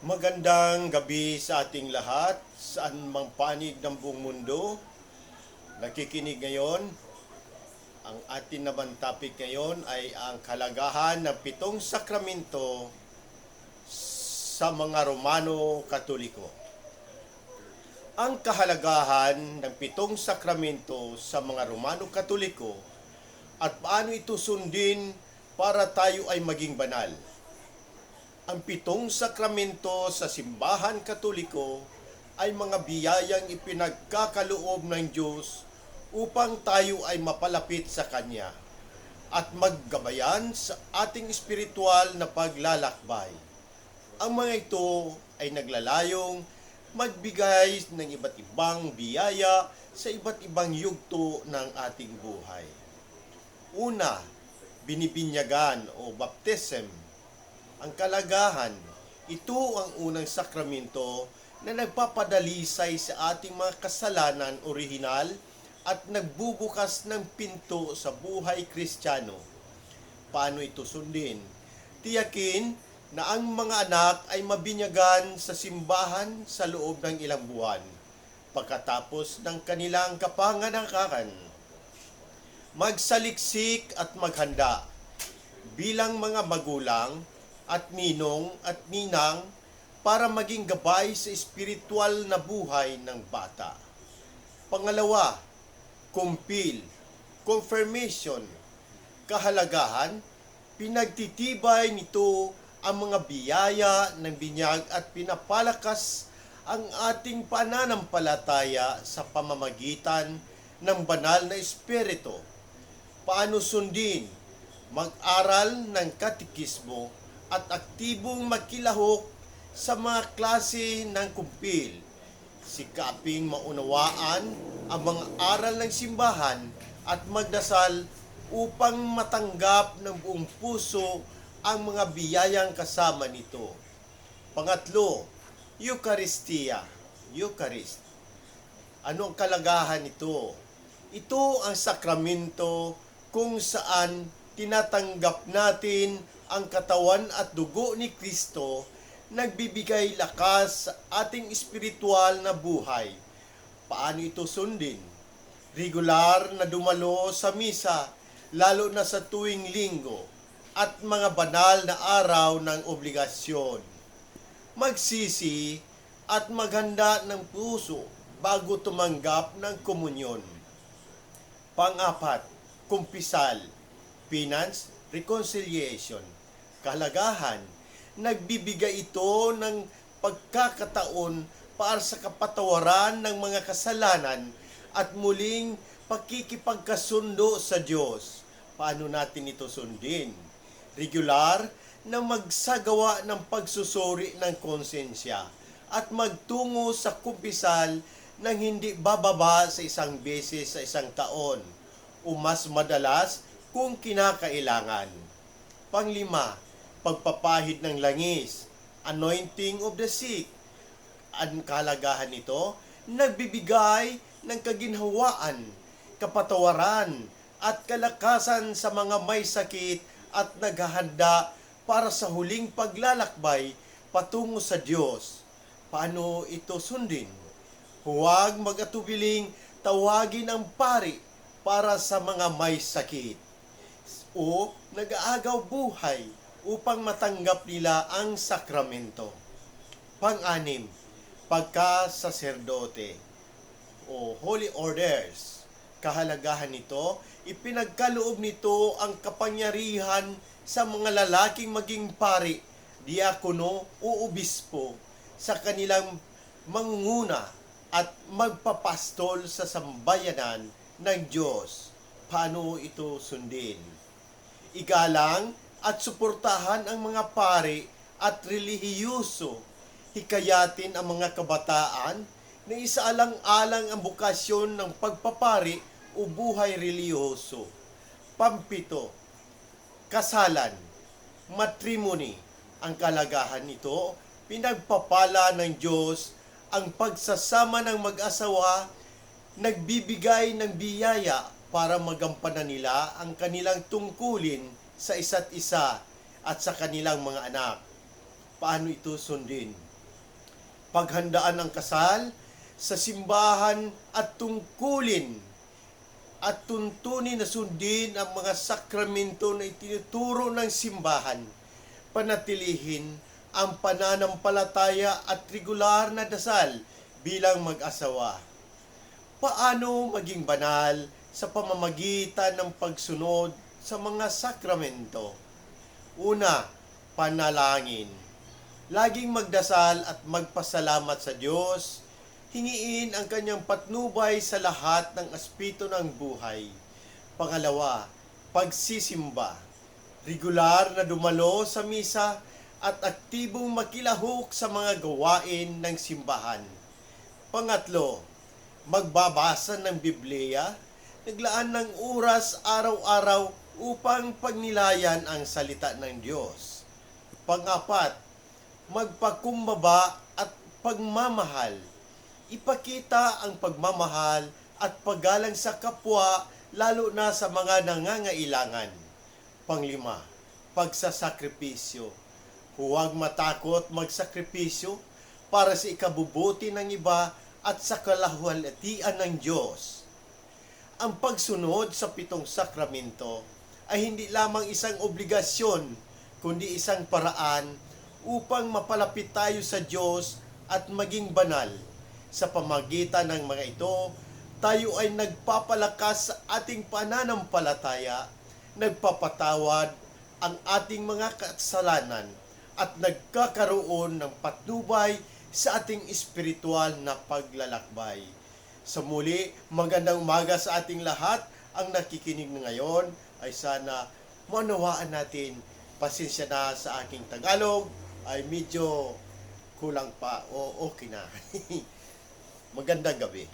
Magandang gabi sa ating lahat, saan mang panig ng buong mundo. Nakikinig ngayon. Ang atin naman topic ngayon ay ang kalagahan ng pitong sakramento sa mga Romano Katoliko. Ang kahalagahan ng pitong sakramento sa mga Romano Katoliko at paano ito sundin para tayo ay maging banal ang pitong sakramento sa simbahan katoliko ay mga biyayang ipinagkakaloob ng Diyos upang tayo ay mapalapit sa Kanya at maggabayan sa ating espiritual na paglalakbay. Ang mga ito ay naglalayong magbigay ng iba't ibang biyaya sa iba't ibang yugto ng ating buhay. Una, binibinyagan o baptism ang kalagahan. Ito ang unang sakramento na nagpapadalisay sa ating mga kasalanan orihinal at nagbubukas ng pinto sa buhay kristyano. Paano ito sundin? Tiyakin na ang mga anak ay mabinyagan sa simbahan sa loob ng ilang buwan pagkatapos ng kanilang kapanganakan. Magsaliksik at maghanda bilang mga magulang at ninong at ninang para maging gabay sa espiritual na buhay ng bata. Pangalawa, kumpil, confirmation, kahalagahan, pinagtitibay nito ang mga biyaya ng binyag at pinapalakas ang ating pananampalataya sa pamamagitan ng banal na espiritu. Paano sundin? Mag-aral ng katikismo at aktibong makilahok sa mga klase ng kumpil. Sikaping maunawaan ang mga aral ng simbahan at magdasal upang matanggap ng buong puso ang mga biyayang kasama nito. Pangatlo, Eucharistia. Eucharist. Ano ang kalagahan nito? Ito ang sakramento kung saan tinatanggap natin ang katawan at dugo ni Kristo nagbibigay lakas sa ating espiritual na buhay. Paano ito sundin? Regular na dumalo sa misa, lalo na sa tuwing linggo, at mga banal na araw ng obligasyon. Magsisi at maghanda ng puso bago tumanggap ng komunyon. Pang-apat, kumpisal, finance, reconciliation kalagahan. Nagbibigay ito ng pagkakataon para sa kapatawaran ng mga kasalanan at muling pakikipagkasundo sa Diyos. Paano natin ito sundin? Regular na magsagawa ng pagsusuri ng konsensya at magtungo sa kumpisal nang hindi bababa sa isang beses sa isang taon o mas madalas kung kinakailangan. Panglima, pagpapahid ng langis, anointing of the sick. Ang kalagahan nito, nagbibigay ng kaginhawaan, kapatawaran, at kalakasan sa mga may sakit at naghahanda para sa huling paglalakbay patungo sa Diyos. Paano ito sundin? Huwag magatubiling tawagin ang pari para sa mga may sakit o nag-aagaw buhay upang matanggap nila ang sakramento. Pang-anim, pagka-saserdote o holy orders. Kahalagahan nito, ipinagkaloob nito ang kapangyarihan sa mga lalaking maging pari, diakono o obispo sa kanilang mangunguna at magpapastol sa sambayanan ng Diyos. Paano ito sundin? Igalang at suportahan ang mga pari at relihiyoso. Hikayatin ang mga kabataan na isaalang-alang ang bukasyon ng pagpapari o buhay relihiyoso. Pampito, kasalan, matrimony, ang kalagahan nito, pinagpapala ng Diyos ang pagsasama ng mag-asawa, nagbibigay ng biyaya para magampanan nila ang kanilang tungkulin sa isa't isa at sa kanilang mga anak. Paano ito sundin? paghandaan ng kasal sa simbahan at tungkulin at tuntunin na sundin ang mga sakramento na itinuturo ng simbahan. Panatilihin ang pananampalataya at regular na dasal bilang mag-asawa. Paano maging banal sa pamamagitan ng pagsunod sa mga sakramento? Una, panalangin. Laging magdasal at magpasalamat sa Diyos. Hingiin ang kanyang patnubay sa lahat ng aspito ng buhay. Pangalawa, pagsisimba. Regular na dumalo sa misa at aktibong makilahok sa mga gawain ng simbahan. Pangatlo, magbabasa ng Biblia, naglaan ng oras araw-araw upang pagnilayan ang salita ng Diyos. Pangapat, magpakumbaba at pagmamahal. Ipakita ang pagmamahal at paggalang sa kapwa lalo na sa mga nangangailangan. Panglima, pagsasakripisyo. Huwag matakot magsakripisyo para sa ikabubuti ng iba at sa kalahwalatian ng Diyos. Ang pagsunod sa pitong sakramento ay hindi lamang isang obligasyon, kundi isang paraan upang mapalapit tayo sa Diyos at maging banal. Sa pamagitan ng mga ito, tayo ay nagpapalakas sa ating pananampalataya, nagpapatawad ang ating mga kasalanan at nagkakaroon ng patnubay sa ating espiritual na paglalakbay. Sa muli, magandang umaga sa ating lahat. Ang nakikinig ngayon ay sana manawaan natin. Pasensya na sa aking Tagalog ay medyo kulang pa o okay na. Magandang gabi.